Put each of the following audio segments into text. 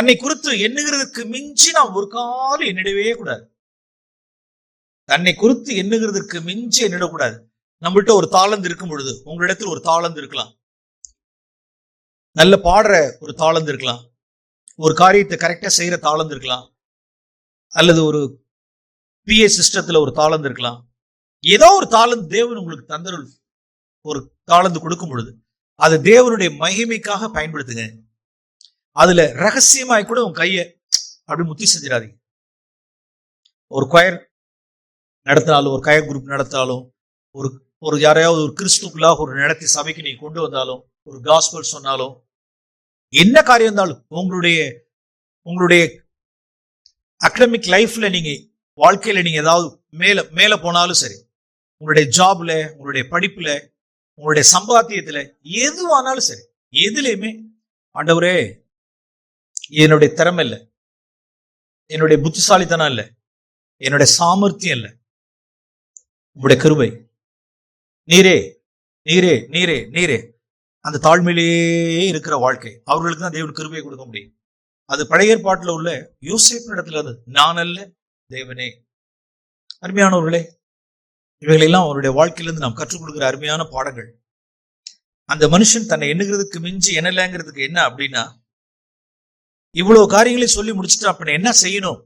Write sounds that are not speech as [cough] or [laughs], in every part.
தன்னை குறித்து எண்ணுகிறதுக்கு மிஞ்சி நாம் ஒரு காலம் எண்ணிடவே கூடாது. தன்னை குறித்து எண்ணுகிறதுக்கு மிஞ்சி எண்ணிடக்கூடாது நம்மள்கிட்ட ஒரு தாளந்து இருக்கும் பொழுது உங்களிடத்தில் ஒரு தாளந்து இருக்கலாம். நல்ல பாடுற ஒரு தாளந்து இருக்கலாம். ஒரு காரியத்தை கரெக்டா செய்யற தாளந்து இருக்கலாம். அல்லது ஒரு பிஏ சிஸ்டத்துல ஒரு தாளந்து இருக்கலாம். ஏதோ ஒரு தாளந்து தேவன் உங்களுக்கு தந்தருள் ஒரு தாளந்து கொடுக்கும் பொழுது அது தேவனுடைய மகிமைக்காக பயன்படுத்துங்க. அதுல ரகசியமாய் கூட உன் கைய அப்படி முத்தி செஞ்சிடாதீங்க. ஒரு கொயர் நடத்தினாலும் ஒரு கயர் குரூப் நடத்தினாலும் ஒரு ஒரு யாரையாவது ஒரு கிறிஸ்துக்குள்ளாக ஒரு நடத்தி சபைக்கு நீங்க கொண்டு வந்தாலும் ஒரு காஸ்பல் சொன்னாலும் என்ன காரியம் இருந்தாலும் உங்களுடைய உங்களுடைய அகடமிக் லைஃப்ல நீங்க வாழ்க்கையில நீங்க ஏதாவது மேல மேல போனாலும் சரி உங்களுடைய ஜாப்ல உங்களுடைய படிப்புல உங்களுடைய சம்பாத்தியத்துல எதுவானாலும் சரி எதுலையுமே ஆண்டவரே என்னுடைய திறமை இல்லை. என்னுடைய புத்திசாலித்தனம் இல்லை. என்னுடைய சாமர்த்தியம் இல்லை. உங்களுடைய கருவை நீரே நீரே நீரே நீரே. அந்த தாழ்மையிலேயே இருக்கிற வாழ்க்கை. அவர்களுக்கு தான் தேவன் கிருபையை கொடுக்க முடியும். அது பழைய ஏற்பாட்டில் உள்ள யூசேப் இடத்துல அது. நான் அல்ல தேவனே. அருமையானவர்களே இவைகளெல்லாம் அவருடைய வாழ்க்கையிலிருந்து நாம் கற்றுக் கொடுக்கிற அருமையான பாடங்கள். அந்த மனுஷன் தன்னை எண்ணுகிறதுக்கு மிஞ்சி என்னலங்கிறதுக்கு என்ன அப்படின்னா இவ்வளவு காரியங்களை சொல்லி முடிச்சுட்டு அப்ப என்ன செய்யணும்?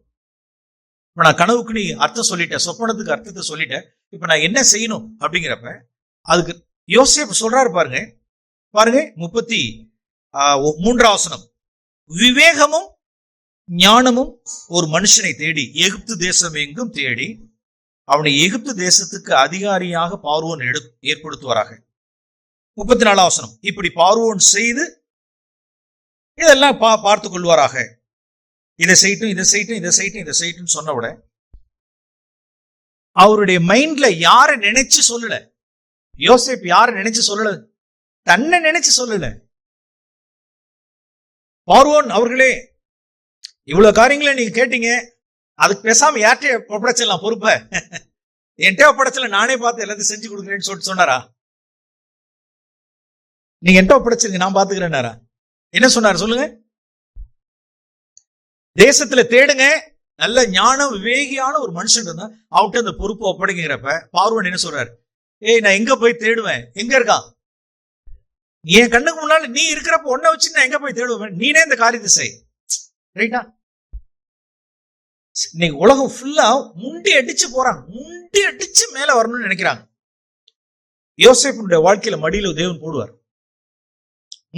இப்ப நான் கனவுக்கு நீ அர்த்தம் சொல்லிட்டேன் சொப்பனத்துக்கு அர்த்தத்தை சொல்லிட்டேன் இப்ப நான் என்ன செய்யணும் அப்படிங்கிறப்ப அதுக்கு யோசேப் சொல்றாரு பாருங்க. பாருங்க முப்பத்தி ஆஹ், மூன்றாம் வசனம். விவேகமும் ஞானமும் ஒரு மனுஷனை தேடி எகிப்து தேசம் எங்கும் தேடி அவனை எகிப்து தேசத்துக்கு அதிகாரியாக பார்வோன் எடு ஏற்படுத்துவாராக. முப்பத்தி நாலாம் வசனம். இப்படி பார்வோன் செய்து இதெல்லாம் பா பார்த்து கொள்வாராக. இதை செய்யட்டும் இதை செய்யட்டும் இதை செய்யட்டும் இதை செய்யட்டும் சொன்ன உடனே அவருடைய மைண்ட்ல யாரை நினைச்சு சொல்லல? யோசேப் யாரை நினைச்சு சொல்லல? தன்னை நினைச்சு சொல்லல. பார்வோன் அவர்களே இவ்வளவு காரியங்களை நீங்க கேட்டீங்க அதுக்கு பேசாம யார்கிட்ட ஒப்படைச்சிடலாம் பொறுப்ப. என்கிட்ட ஒப்படைச்சல நானே பார்த்து எல்லாத்தையும் செஞ்சு கொடுக்குறேன்னு சொல்லிட்டு சொன்னாரா? நீங்க என்கிட்ட ஒப்படைச்சிருங்க நான் பாத்துக்கிறேன்னாரா என்ன சொன்னாரு சொல்லுங்க? தேசத்துல தேடுங்க. நல்ல ஞானம் விவேகியான ஒரு மனுஷன் இருந்தா அவட்ட அந்த பொறுப்பு ஒப்படைக்கிறப்ப பார்வன் என்ன சொல்றாரு? ஏய் நான் எங்க போய் தேடுவேன்? எங்க இருக்கான் என் கண்ணுக்கு முன்னால நீ இருக்கிறப்ப ஒன்ன வச்சு நான் எங்க போய் தேடுவேன்? நீனே இந்த காரியத்தை செய். ரைட்டா இன்னைக்கு உலகம் ஃபுல்லா முண்டி அடிச்சு போறாங்க. முண்டி அடிச்சு மேல வரணும்னு நினைக்கிறாங்க. யோசேப்பினுடைய வாழ்க்கையில மடியில தேவன் போடுவார்.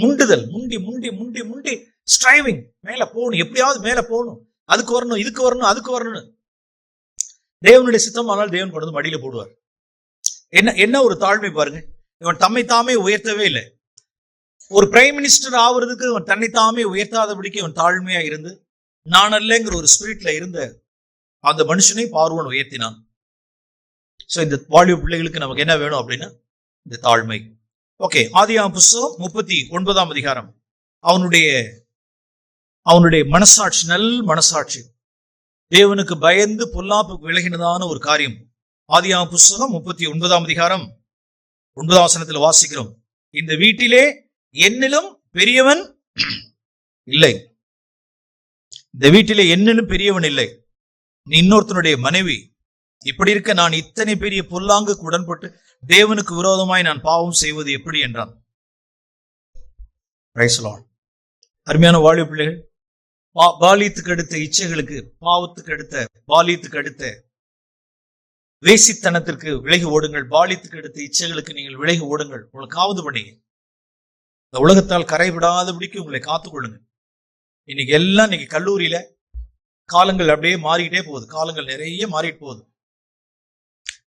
முண்டுதல் முண்டி முண்டி முண்டி முண்டி ஸ்ட்ரைவிங் மேல போகணும் எப்படியாவது மேல போகணும். அதுக்கு வரணும் இதுக்கு வரணும் அதுக்கு வரணும்னு. தேவனுடைய சித்தம் ஆனால் தேவன் கொண்டு வந்து மடியில போடுவார். என்ன என்ன ஒரு தாழ்மை பாருங்க. இவன் தம்மை தாமே உயர்த்தவே இல்லை. ஒரு பிரைம் மினிஸ்டர் ஆகுறதுக்கு இவன் தன்னை தாமே உயர்த்தாதபடிக்கு இவன் தாழ்மையா இருந்து நான் அல்லங்கிற ஒரு ஸ்பிரிட்ல இருந்த அந்த மனுஷனை பார்வன் உயர்த்தினான். சோ இந்த வாலிப பிள்ளைகளுக்கு நமக்கு என்ன வேணும் அப்படின்னா இந்த தாழ்மை. ஓகே ஆதியாம் புஸ்தகம் முப்பத்தி ஒன்பதாம் அதிகாரம். அவனுடைய அவனுடைய மனசாட்சி நல் மனசாட்சி. தேவனுக்கு பயந்து பொல்லாப்பு விலகினதான ஒரு காரியம். ஆதியாம் புஸ்தகம் முப்பத்தி ஒன்பதாம் அதிகாரம். ஒன்பதாம் வசனத்தில் வாசிக்கிறோம். இந்த வீட்டிலே என்னிலும் பெரியவன் இல்லை. இந்த வீட்டிலே என்னிலும் பெரியவன் இல்லை. நீ இன்னொருத்தனுடைய மனைவி இப்படி இருக்க நான் இத்தனை பெரிய பொல்லாங்குக்கு உடன்பட்டு தேவனுக்கு விரோதமாய் நான் பாவம் செய்வது எப்படி என்றான். அருமையான வாலிப பிள்ளைகள் பா- பாலியத்துக்கு அடுத்த இச்சைகளுக்கு பாவத்துக்கு அடுத்த பாலியத்துக்கு அடுத்த வேசித்தனத்திற்கு விலகி ஓடுங்கள். பாலியத்துக்கு அடுத்த இச்சைகளுக்கு நீங்கள் விலகி ஓடுங்கள். உங்களை காவது பண்ணீங்க. இந்த உலகத்தால் கரைவிடாதபடிக்கு உங்களை காத்துக்கொள்ளுங்க இன்னைக்கு எல்லாம் இன்னைக்கு கல்லூரியில காலங்கள் அப்படியே மாறிக்கிட்டே போகுது. காலங்கள் நிறைய மாறிட்டு போகுது.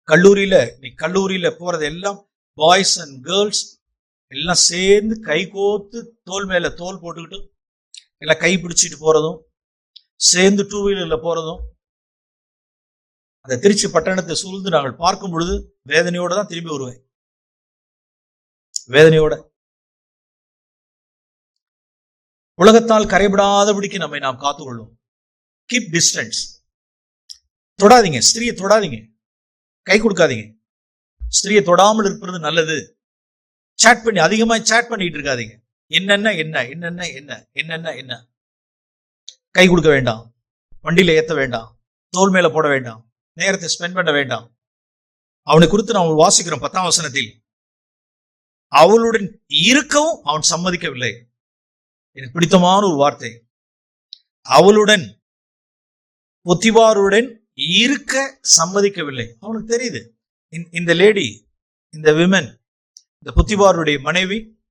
கல்லூரியில இன்னைக்கு கல்லூரியில போறது எல்லாம் பாய்ஸ் அண்ட் கேர்ள்ஸ் எல்லாம் சேர்ந்து கை கோத்து தோல் மேல தோல் போட்டுக்கிட்டு எல்லாம் கை பிடிச்சிட்டு போறதும் சேர்ந்து டூ வீலர்ல போறதும் அந்த திருச்சி பட்டணத்தை சூழ்ந்து நாங்கள் பார்க்கும் பொழுது வேதனையோட தான் திரும்பி வருவேன். வேதனையோட. உலகத்தால் கரைபடாதபடிக்கு நம்மை நாம் காத்துக்கொள்ளும் கீப் டிஸ்டன்ஸ் தொடாதீங்க ஸ்திரியை தொடாதீங்க. கை கொடுக்காதீங்க. ஸ்திரியை தொடாமல் இருப்பது நல்லது. சேட் பண்ணி அதிகமா சேட் பண்ணிட்டு இருக்காதீங்க. என்னென்ன என்ன என்னென்ன என்ன என்னென்ன என்ன? கை கொடுக்க வேண்டாம். வண்டியில் ஏத்த வேண்டாம். தோல் மேலே போட வேண்டாம். நேரத்தை ஸ்பெண்ட் பண்ண வேண்டாம். அவனை குறித்து நான் வாசிக்கிறோம் பத்தாம் வசனத்தில். அவளுடன் இருக்கவும் அவன் சம்மதிக்கவில்லை. எனக்கு பிடித்தமான ஒரு வார்த்தை. அவளுடன் பொத்திவாருடன் இருக்க சம்மதிக்கவில்லை. அவனுக்கு தெரியுது. இந்த- லேடி இந்த விமன் இந்த புத்திவாருடைய மனைவி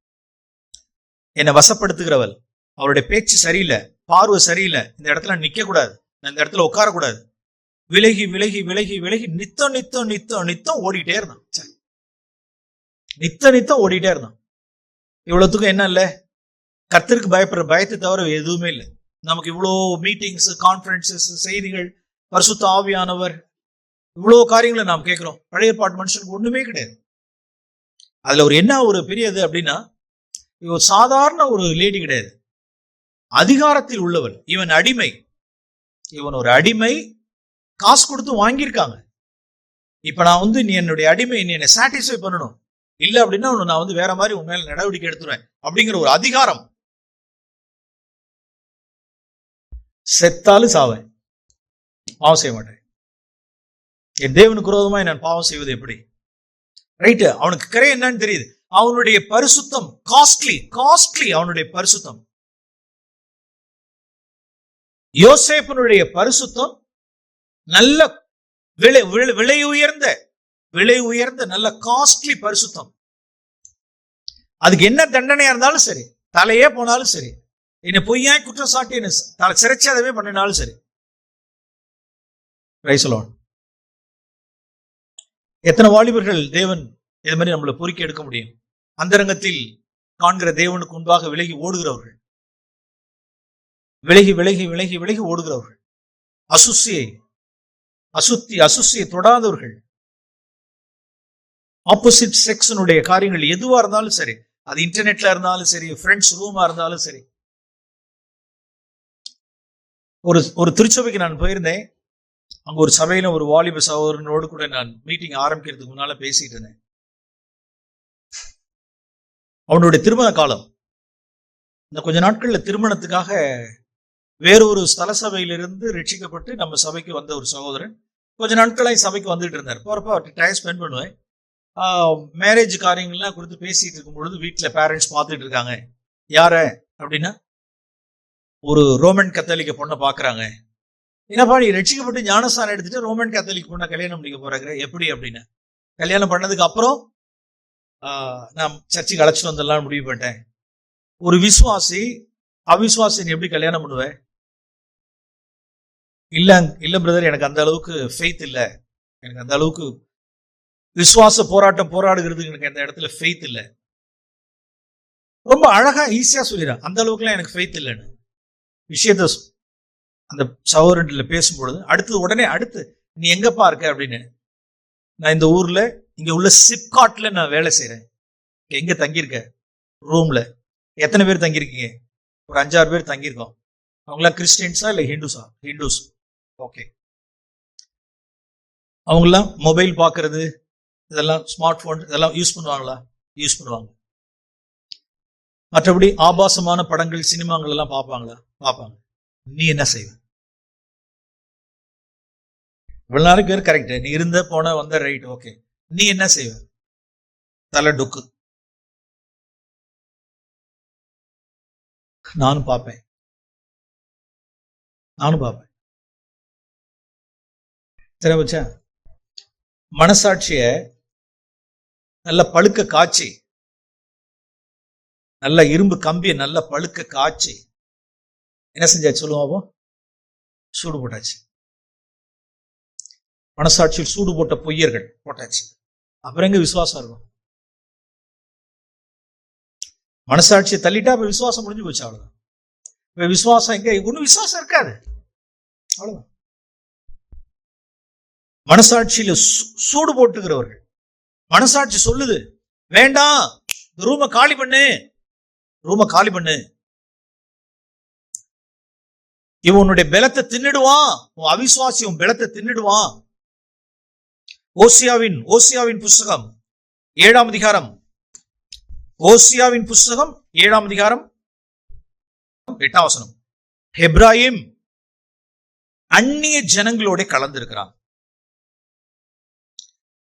என்னை வசப்படுத்துகிறவள். அவருடைய பேச்சு சரியில்லை பார்வை சரியில்லை. இந்த இடத்துல நிக்க கூடாது நான் இந்த இடத்துல உட்கார கூடாது விலகி விலகி விலகி விலகி நித்தம் நித்தம் நித்தம் நித்தம் ஓடிட்டே இருந்தான். ச்சே. நித்த நித்தம் ஓடிட்டே இருந்தான். இவ்வளவுத்துக்கும் என்ன இல்ல? கத்திற்கு பயப்படுற பயத்தை தவிர எதுவுமே இல்லை. நமக்கு இவ்வளோ மீட்டிங்ஸ் கான்ஃபரன்சஸ் செய்திகள் பரிசுத்த ஆவியானவர். இவ்வளோ காரியங்களை நாம் கேட்குறோம். பழைய பாட்டு மனுஷனுக்கு ஒன்றுமே கிடையாது. அதில் ஒரு என்ன ஒரு பெரியது அப்படின்னா ஒரு சாதாரண ஒரு லேடி கிடையாது. அதிகாரத்தில் உள்ளவள் இவன் அடிமை. இவன் ஒரு அடிமை. காசு கொடுத்து வாங்கியிருக்காங்க. இப்போ நான் வந்து நீ என்னுடைய அடிமை நீ என்னை சாட்டிஸ்ஃபை பண்ணணும். இல்லை அப்படின்னா உன்னை நான் வந்து வேற மாதிரி உன் மேல நடவடிக்கை எடுத்துருவேன் அப்படிங்கிற ஒரு அதிகாரம். செத்தாலும் சாவேன். பாவம் செய்ய மாட்டேன் என் தேவனுக்கு விரோதமாய் நான் பாவம் செய்வது எப்படி? ரைட்டு அவனுக்கு கரை என்னன்னு தெரியுது. அவனுடைய பரிசுத்தம் காஸ்ட்லி காஸ்ட்லி அவனுடைய பரிசுத்தம். யோசேப்பனுடைய பரிசுத்தம் நல்ல விலை விலை- உயர்ந்த விலை உயர்ந்த நல்ல காஸ்ட்லி பரிசுத்தம். அதுக்கு என்ன தண்டனையா இருந்தாலும் சரி தலையே போனாலும் சரி என்னை பொய்யாய் குற்றம் சாட்டி என்ன தலை சிறைச்சாதவே பண்ணினாலும் சரி ரைசலோன் எத்தனை வாலிபர்கள் தேவன் இது மாதிரி நம்மளை பொறுக்கி எடுக்க முடியும்? அந்தரங்கத்தில் காண்கிற தேவனுக்கு முன்பாக விலகி ஓடுகிறவர்கள். விலகி விலகி விலகி விலகி ஓடுகிறவர்கள். அசுசியை அசுத்தி அசுசியை தொடாதவர்கள். ஆப்போசிட் செக்ஸனுடைய காரியங்கள் எதுவா இருந்தாலும் சரி அது இன்டர்நெட்ல இருந்தாலும் சரி ஃப்ரெண்ட்ஸ் ரூமா இருந்தாலும் சரி. ஒரு ஒரு திருச்சபைக்கு நான் போயிருந்தேன். அங்க ஒரு சபையில ஒரு வாலிப சகோதரனோடு கூட நான் மீட்டிங் ஆரம்பிக்கிறதுக்கு முன்னால பேசிட்டு இருந்தேன். அவனுடைய திருமண காலம். இந்த கொஞ்ச நாட்கள்ல திருமணத்துக்காக வேறொரு ஸ்தல சபையிலிருந்து ரட்சிக்கப்பட்டு நம்ம சபைக்கு வந்த ஒரு சகோதரன் கொஞ்ச நாட்களாக சபைக்கு வந்துட்டு இருந்தார். போறப்ப அவர்கிட்ட டைம் ஸ்பெண்ட் பண்ணுவேன். மேரேஜ் காரியங்கள்லாம் கொடுத்து பேசிட்டு இருக்கும் பொழுது வீட்டில் பேரண்ட்ஸ் பார்த்துட்டு இருக்காங்க. யார? அப்படின்னா ஒரு ரோமன் கத்தோலிக்க பொண்ணை பார்க்கறாங்க. என்னப்பா நீ ரட்சிக்கப்பட்டு ஞானஸ்தானம் எடுத்துட்டு ரோமன் கத்தோலிக் பொண்ணை கல்யாணம் பண்ணிக்க போறாங்க. எப்படி அப்படின்னு? கல்யாணம் பண்ணதுக்கு அப்புறம் ஆஹ், நான் சர்ச்சுக்கு அழைச்சிட்டு வந்துடலாம்னு முடிவு பண்ணிட்டேன். ஒரு விசுவாசி அவிசுவாசி நீ எப்படி கல்யாணம் பண்ணுவேன்? இல்ல இல்ல பிரதர் எனக்கு அந்த அளவுக்கு ஃபெய்த் இல்ல. எனக்கு அந்த அளவுக்கு விசுவாச போராட்டம் போராடுகிறதுக்கு எனக்கு அந்த இடத்துல ஃபெய்த் இல்ல. ரொம்ப அழகா ஈஸியா சொல்லிடுறேன். அந்த அளவுக்குலாம் எனக்கு ஃபெய்த் இல்லைன்னு. விஷயத்த அந்த சகோதரன்ல பேசும்பொழுது அடுத்தது உடனே அடுத்து நீ எங்கப்பா இருக்க? அப்படின்னு. நான் இந்த ஊர்ல இங்க உள்ள சிப்காட்ல நான் வேலை செய்யறேன் எங்க தங்கியிருக்க? ரூம்ல. எத்தனை பேர் தங்கியிருக்கீங்க? ஒரு அஞ்சாறு பேர் தங்கியிருக்கோம். அவங்களாம் கிறிஸ்டியன்ஸா இல்லை ஹிந்துஸா? ஹிந்துஸ். ஓகே. அவங்கெல்லாம் மொபைல் பார்க்கறது இதெல்லாம் ஸ்மார்ட் ஃபோன் இதெல்லாம் யூஸ் பண்ணுவாங்களா? யூஸ் பண்ணுவாங்க. மற்றபடி ஆபாசமான படங்கள் சினிமாங்கள் எல்லாம் பார்ப்பாங்களா? பார்ப்பாங்க. நீ என்ன செய்வ? இவ்வளவு நாளைக்கு பேர் கரெக்ட் நீ இருந்த போன வந்த ரைட் ஓகே நீ என்ன செய்வ? தலை டுக்கு. நானும் பார்ப்பேன். நானும் பார்ப்பேன். சரி வச்சா மனசாட்சிய நல்ல பழுக்க காய்ச்சி நல்ல இரும்பு கம்பியை நல்ல பழுக்க காய்ச்சி என்ன செஞ்சாச்சு சொல்லுவோம் சூடு போட்டாச்சு. மனசாட்சியில் சூடு போட்ட பொய்யர்கள் போட்டாச்சு. அப்புறம் எங்க விசுவாசம் இருக்கும்? மனசாட்சியை தள்ளிட்டா அப்ப விசுவாசம் முடிஞ்சு போச்சு அவ்வளவுதான். இப்ப விசுவாசம் எங்க? ஒண்ணும் விசுவாசம் இருக்காது. அவ்வளவுதான். மனசாட்சியில சூடு போட்டுக்கிறவர்கள். மனசாட்சி சொல்லுது வேண்டாம் இந்த ரூமை காலி பண்ணு. ரூமை காலி பண்ணு. இவன் உன்னுடைய பலத்தை தின்னுடுவான். உன் அவிசுவாசி உன் பலத்தை தின்னுடுவான். ஓசியாவின் ஓசியாவின் புஸ்தகம் ஏழாம் அதிகாரம். ஓசியாவின் புஸ்தகம் ஏழாம் அதிகாரம். எட்டாம் வசனம். ஹெப்ராஹிம் அந்நிய ஜனங்களோட கலந்திருக்கிறான்.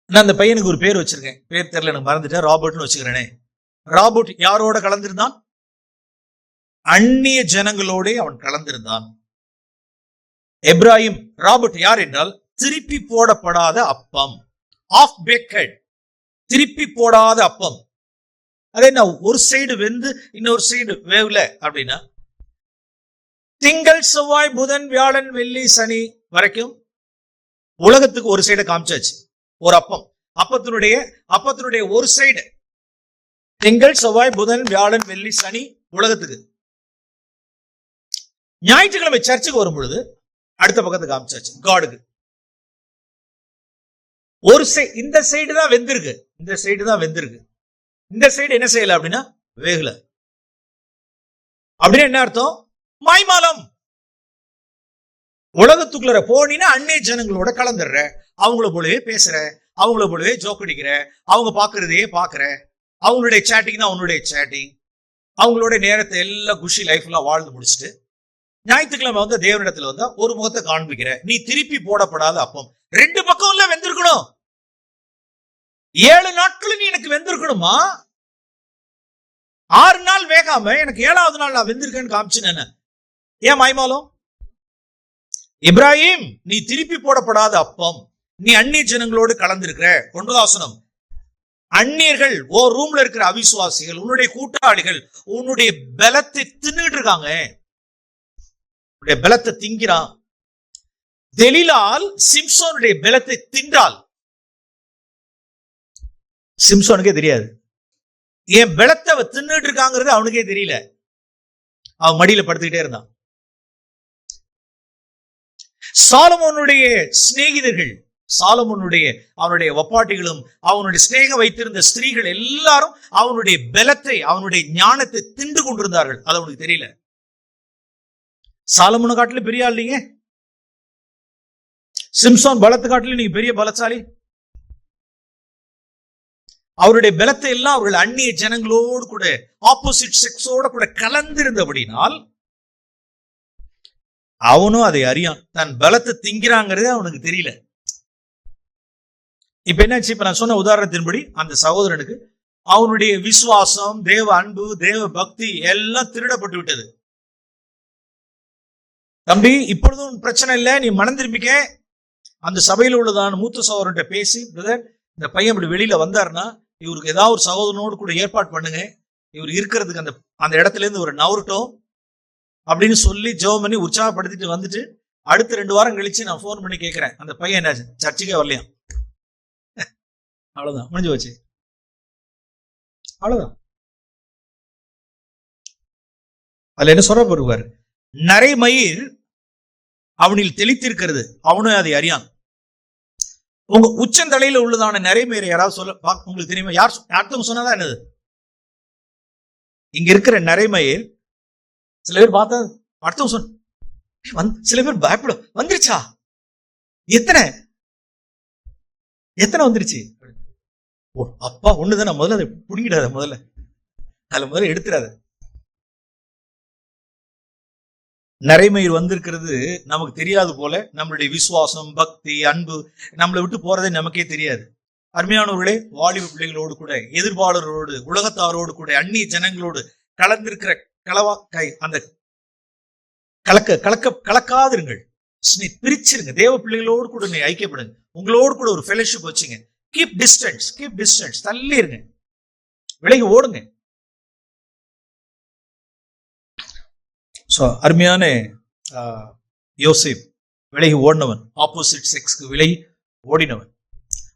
நான் அந்த பையனுக்கு ஒரு பேர் வச்சிருக்கேன். பேர் தெரியல எனக்கு மறந்துட்டேன். ராபர்ட்னு வச்சுக்கிறேனே. ராபர்ட் யாரோட கலந்திருந்தான்? அந்நிய ஜனங்களோட அவன் கலந்திருந்தான். எப்ராஹிம் ராபர்ட் யார் என்றால் திருப்பி போடப்படாத அப்பம். ஆஃப் பேக்கட் திருப்பி போடாத அப்பம். அதே நான் ஒரு சைடு வெந்து இன்னொரு சைடு வேவல அப்படின்னா திங்கள் செவ்வாய் புதன் வியாழன் வெள்ளி சனி வரைக்கும் உலகத்துக்கு ஒரு சைடை காமிச்சாச்சு ஒரு அப்பம். அப்பத்தினுடைய அப்பத்தினுடைய ஒரு சைடு திங்கள் செவ்வாய் புதன் வியாழன் வெள்ளி சனி உலகத்துக்கு. ஞாயிற்றுக்கிழமை சர்ச்சுக்கு வரும் பொழுது அடுத்த பக்கத்து காமிச்சாச்சு. காடுக்கு. ஒரு சை இந்த சைடு தான் வெந்திருக்கு. இந்த சைடு தான் வெந்திருக்கு. இந்த சைடு என்ன செய்யல அப்படின்னா வேகல. அப்படின்னு என்ன அர்த்தம்? மாய்மாலம். உலகத்துக்குள்ள போனீங்கன்னா அன்னை ஜனங்களோட கலந்துடுற. அவங்கள போலவே பேசுற. அவங்கள போலவே ஜோக் அடிக்கிற. அவங்க பாக்குறதையே பாக்குற அவங்களுடைய சேட்டிங் தான் உன்னுடைய சேட்டிங் அவங்களோட நேரத்தை எல்லாம் குஷி லைஃப்ல வாழ்ந்து முடிச்சுட்டு ஞாயிற்றுக்கிழமை வந்து தேவனிடத்துல வந்தா ஒரு முகத்தை காண்பிக்கிற நீ திருப்பி போடப்படாத அப்பம். ரெண்டு பக்கம் இல்ல வெந்திருக்கணும். ஏழு நாட்கள் நீ எனக்கு வெந்திருக்கணுமா? ஆறு நாள் வேகாம எனக்கு ஏழாவது நாள் நான் வெந்திருக்கேன்னு காமிச்சுன்னு ஏன் மாய்மாலும்? இப்ராஹிம் நீ திருப்பி போடப்படாத அப்பம். நீ அந்நிய ஜனங்களோடு கலந்திருக்கிற. ஒன்பதாசனம். அந்நியர்கள் ஓ ரூம்ல இருக்கிற அவிசுவாசிகள் உன்னுடைய கூட்டாளிகள் உன்னுடைய பலத்தை தின்னுட்டு இருக்காங்க. உன்னுடைய பலத்தை திங்கிறான். தெலிலால் சிம்சோனுடைய பலத்தை தின்றால். சிம்சோனுக்கே தெரியாது. என் பலத்தை அவ தின்னுட்டு இருக்காங்கிறது அவனுக்கே தெரியல. அவன் மடியில படுத்துக்கிட்டே இருந்தான். சாலமோனுடைய சிநேகிதர்கள் சாலமோனுடைய அவனுடைய ஒப்பாட்டிகளும் அவனுடைய சிநேகம் வைத்திருந்த ஸ்திரீகள் எல்லாரும் அவனுடைய பலத்தை அவனுடைய ஞானத்தை தின்று கொண்டிருந்தார்கள். அது அவனுக்கு தெரியல. சாலமுன காட்டிலும் பெரிய ஆள் நீங்க? சிம்சோன் பலத்து காட்டிலும் நீங்க பெரிய பலசாலி. அவருடைய பலத்தை எல்லாம் அவர்கள் அந்நிய ஜனங்களோடு கூட ஆப்போசிட் செக்ஸோட கூட கலந்திருந்தபடினால் அவனும் அதை அறியான். தன் பலத்தை திங்கிறாங்கிறது அவனுக்கு தெரியல. இப்ப என்னாச்சு? இப்ப நான் சொன்ன உதாரணத்தின்படி அந்த சகோதரனுக்கு அவனுடைய விசுவாசம் தேவ அன்பு தேவ பக்தி எல்லாம் திருடப்பட்டு விட்டது தம்பி இப்பொழுதும் பிரச்சனை இல்லை நீ மனம் திரும்பிக்க. அந்த சபையில் உள்ளதான மூத்த சகோதரன்ட்ட பேசி பிரதர் இந்த பையன் இப்படி வெளியில வந்தாருன்னா இவருக்கு ஏதாவது ஒரு சகோதரனோடு கூட ஏற்பாடு பண்ணுங்க. இவர் இருக்கிறதுக்கு அந்த அந்த இடத்துல இருந்து ஒரு நவரட்டும் அப்படின்னு சொல்லி ஜெபம் பண்ணி உற்சாகப்படுத்திட்டு வந்துட்டு அடுத்த ரெண்டு வாரம் கழிச்சு நான் ஃபோன் பண்ணி கேட்கிறேன் அந்த பையன் என்ன சர்ச்சுக்கே வரலையா? அவ்வளவுதான் முடிஞ்சு போச்சு. அவ்வளவுதான். அதுல என்ன சொல்ற போடுவாரு நரைமயிர் அவனில் தெளித்திருக்கிறது. அவனும் அதை அறியான். உங்க உச்சந்தலையில உள்ளதான நரைமயிரை யாராவது சொல்ல பா- உங்களுக்கு தெரியுமா? யார் சொ- யார்த்தவங்க சொன்னாதான் என்னது? இங்க இருக்கிற நரைமயிர் சில பேர் பார்த்தா அடுத்தவங்க சொன்ன சில பேர் பயப்படும். வந்துருச்சா? எத்தனை? எத்தனை வந்துருச்சு? அப்பா ஒண்ணுதானே முதல்ல அதை பிடிக்கிடாத முதல்ல. அதுல முதல்ல எடுத்துடாத. நரைமயிர் வந்திருக்கிறது நமக்கு தெரியாது போல. நம்மளுடைய விசுவாசம் பக்தி அன்பு நம்மளை விட்டு போறதே நமக்கே தெரியாது. அருமையானவர்களே வாலிப பிள்ளைகளோடு கூட எதிர்பாளரோடு உலகத்தாரோடு கூட அந்நிய ஜனங்களோடு கலந்திருக்கிற கலவா கை அந்த கலக்க கலக்க கலக்காதிருங்கள். நீ பிரிச்சிருங்க. தேவ பிள்ளைகளோடு கூட நீ ஐக்கியப்படுங்க. உங்களோடு கூட ஒரு ஃபெலோஷிப் வச்சுங்க. கீப் டிஸ்டன்ஸ் கீப் டிஸ்டன்ஸ் தள்ளி இருங்க விலகி ஓடுங்க. ஸோ அருமையான ஆஹ், யோசேப் விலகி ஓடினவன் ஆப்போசிட் செக்ஸ்க்கு விலகி ஓடினவன்.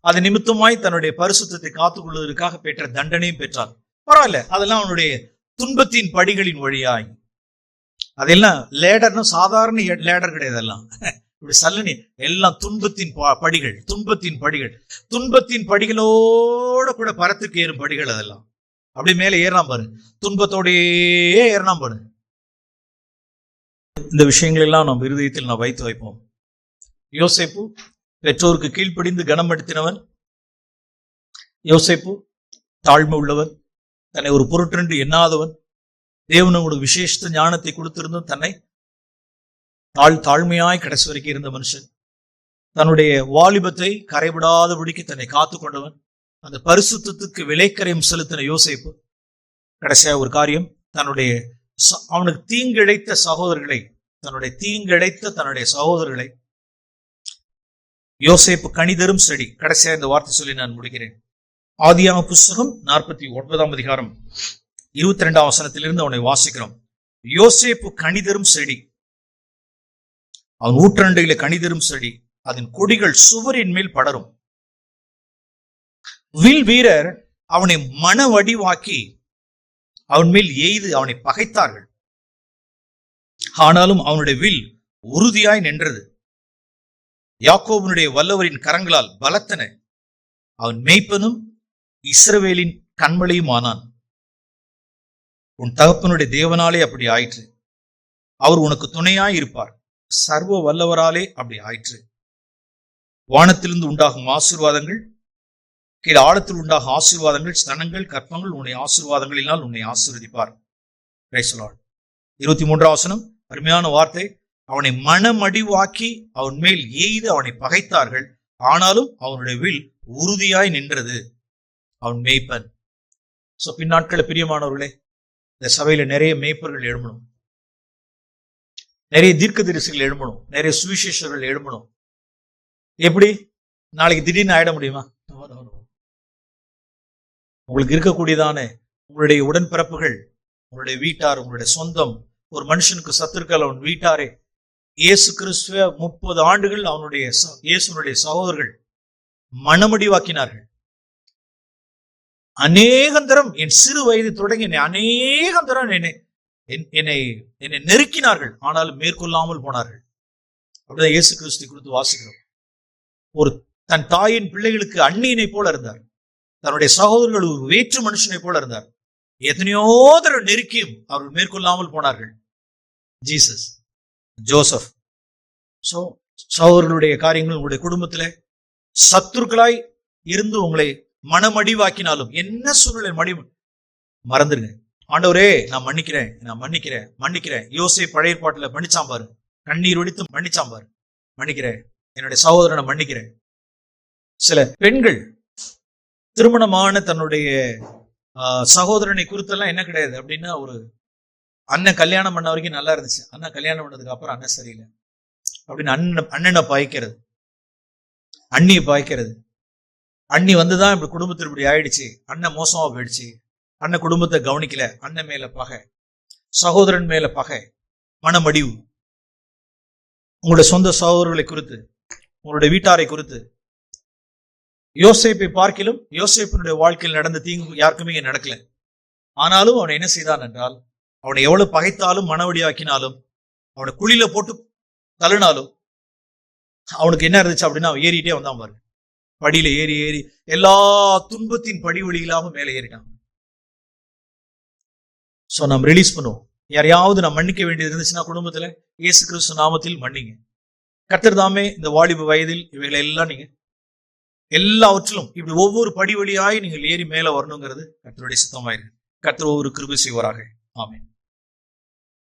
அது நிமித்தமாய் தன்னுடைய பரிசுத்தத்தை காத்துக் கொள்வதற்காக பெற்ற தண்டனையும் பெற்றார் பரவாயில்ல அதெல்லாம் அவனுடைய துன்பத்தின் படிகளின் வழியாய். அதெல்லாம் லேடர்னு சாதாரண லேடர் கிடையாது அதெல்லாம். [laughs] இப்படி சல்லனி எல்லாம் துன்பத்தின் ப- படிகள் துன்பத்தின் படிகள். துன்பத்தின் படிகளோட கூட பரத்துக்கு ஏறும் படிகள் அதெல்லாம். அப்படி மேலே ஏறினா பாரு. துன்பத்தோடயே ஏறினா பாரு. இந்த விஷயங்களெல்லாம் எல்லாம் இருதயத்தில் நாம் வைத்து வைப்போம். யோசேப்பு பெற்றோருக்கு கீழ்ப்படிந்து கனமடுத்தினவன். யோசேப்பு தாழ்மை உள்ளவன். தன்னை ஒரு பொருட்டென்று எண்ணாதவன். தேவன் உங்களுக்கு விசேஷ ஞானத்தை கொடுத்திருந்தும் தன்னை தாழ் தாழ்மையாய் கடைசி வரைக்கும் இருந்த மனுஷன். தன்னுடைய வாலிபத்தை கரைவிடாதபடிக்கு தன்னை காத்து கொண்டவன். அந்த பரிசுத்தத்துக்கு விலைக்கரையும் செலுத்தின யோசேப்பு. கடைசியாக ஒரு காரியம் தன்னுடைய அவனுக்கு தீங்கிழைத்த சகோதரர்களை தன்னுடைய தீங்கிழைத்த தன்னுடைய சகோதரர்களை யோசேப்பு கணிதரும் செடி. கடைசியா இந்த வார்த்தை சொல்லி நான் முடிக்கிறேன். ஆதியாம புஸ்தகம் நாற்பத்தி ஒன்பதாம் அதிகாரம் இருபத்தி ரெண்டாம் வசனத்திலிருந்து அவனை வாசிக்கிறோம். யோசேப்பு கணிதரும் செடி. அவன் ஊற்றண்டையில கணிதரும் செடி. அதன் கொடிகள் சுவரின் மேல் படரும். வில் வீரர் அவனை மன வடிவாக்கி அவன் மேல் எய்து அவனை பகைத்தார்கள். ஆனாலும் அவனுடைய வில் உறுதியாய் நின்றது. யாக்கோபனுடைய வல்லவரின் கரங்களால் பலத்தன. அவன் மேய்ப்பனும் இஸ்ரவேலின் கண்மலையும் ஆனான் உன் தகப்பனுடைய தேவனாலே அப்படி ஆயிற்று. அவர் உனக்கு துணையாய் இருப்பார். சர்வ வல்லவராலே அப்படி ஆயிற்று. வானத்திலிருந்து உண்டாகும் ஆசீர்வாதங்கள் கீழே ஆழத்தில் உண்டாக ஆசீர்வாதங்கள் ஸ்தனங்கள் கற்பங்கள் உன்னை ஆசீர்வாதங்களினால் உன்னை ஆசீர்வதிப்பார். இருபத்தி மூன்றாம் வசனம் அருமையான வார்த்தை. அவனை மனமடிவாக்கி அவன் மேல் எய்து அவனை பகைத்தார்கள். ஆனாலும் அவனுடைய வில் உறுதியாய் நின்றது. அவன் மேய்ப்பன். சோ பின்னாட்கள பிரியமானவர்களே இந்த சபையில நிறைய மேய்ப்பர்கள் எழும்பணும். நிறைய தீர்க்க தரிசிகள் எழும்பணும். நிறைய சுவிசேஷர்கள் எழும்பணும். எப்படி? நாளைக்கு திடீர்னு ஆயிட முடியுமா? உங்களுக்கு இருக்கக்கூடியதான? உங்களுடைய உடன்பிறப்புகள் உங்களுடைய வீட்டார் உங்களுடைய சொந்தம். ஒரு மனுஷனுக்கு சத்துருக்கள் அவன் வீட்டாரே. இயேசு கிறிஸ்துவ முப்பது ஆண்டுகள் அவனுடைய ச- இயேசுனுடைய சகோதரர்கள் மனமடிவாக்கினார்கள். அநேகந்தரம் என் சிறு வயது தொடங்கி என்னை அநேகந்தரம் என்னை என்- என்னை என்னை நெருக்கினார்கள். ஆனாலும் மேற்கொள்ளாமல் போனார்கள். அப்படிதான் இயேசு கிறிஸ்து குறித்து வாசிக்கிறோம். ஒரு தன் தாயின் பிள்ளைகளுக்கு அந்நியனை போல இருந்தார். தன்னுடைய சகோதரர்கள் ஒரு வேற்று மனுஷனை போல இருந்தார். எத்தனையோ தர நெருக்கியும் அவர்கள் மேற்கொள்ளாமல் போனார்கள். Jesus Joseph. சோ சகோதரர்களுடைய காரியங்கள் உங்களுடைய குடும்பத்துல சத்துருக்களாய் இருந்து உங்களை மனமடிவாக்கினாலும் என்ன சூழ்நிலை மடி மறந்துருங்க ஆண்டவரே நான் மன்னிக்கிறேன் நான் மன்னிக்கிறேன் மன்னிக்கிறேன். யோசை பழைய பாட்டில் மன்னிச்சாம் பாரு. கண்ணீர் ஒடித்து மன்னிச்சாம் பாரு. மன்னிக்கிறேன். என்னுடைய சகோதரனை மன்னிக்கிறேன். சில பெண்கள் திருமணமான தன்னுடைய ஆஹ், சகோதரனை குறித்தெல்லாம் என்ன கிடையாது. அப்படின்னா ஒரு அண்ணன் கல்யாணம் பண்ண வரைக்கும் நல்லா இருந்துச்சு. அண்ணன் கல்யாணம் பண்ணதுக்கு அப்புறம் அண்ணன் சரியில்லை. அப்படின்னு அண்ணன் அண்ணனை பாய்க்கிறது. அண்ணியை பாய்க்கிறது. அண்ணி வந்துதான் இப்படி குடும்பத்தில் இப்படி ஆயிடுச்சு. அண்ணன் மோசமா போயிடுச்சு. அண்ணன் குடும்பத்தை கவனிக்கல. அண்ணன் மேல பகை. சகோதரன் மேல பகை. மனமடிவு. உங்களுடைய சொந்த சகோதரர்களை குறித்து உங்களுடைய வீட்டாரை குறித்து யோசேப்பை பார்க்கிலும் யோசேப்பினுடைய வாழ்க்கையில் நடந்த தீங்கு யாருக்குமே இங்க நடக்கல. ஆனாலும் அவனை என்ன செய்தான் என்றால் அவனை எவ்வளவு பகைத்தாலும் மனவடியாக்கினாலும் அவனை குழியில போட்டு தள்ளினாலும் அவனுக்கு என்ன இருந்துச்சு அப்படின்னா அவன் ஏறிட்டே வந்தான் பாரு. படியில ஏறி ஏறி எல்லா துன்பத்தின் படி வழி இல்லாம மேலே ஏறிட்டான். சோ நம்ம ரிலீஸ் பண்ணுவோம். யாரையாவது நான் மன்னிக்க வேண்டியது இருந்துச்சுன்னா குடும்பத்துல இயேசு கிறிஸ்து நாமத்தில் மன்னிங்க. கத்தர் தாமே இந்த வாலிப வயதில் இவைகளை எல்லாம் நீங்க எல்லாவற்றிலும் இப்படி ஒவ்வொரு படி வழியாய் நீங்கள் ஏறி மேல வரணுங்கிறது கத்தருடைய சித்தமாயிருக்கு. கத்தர் ஒவ்வொரு கிருபி செய்வாராக. ஆமென்.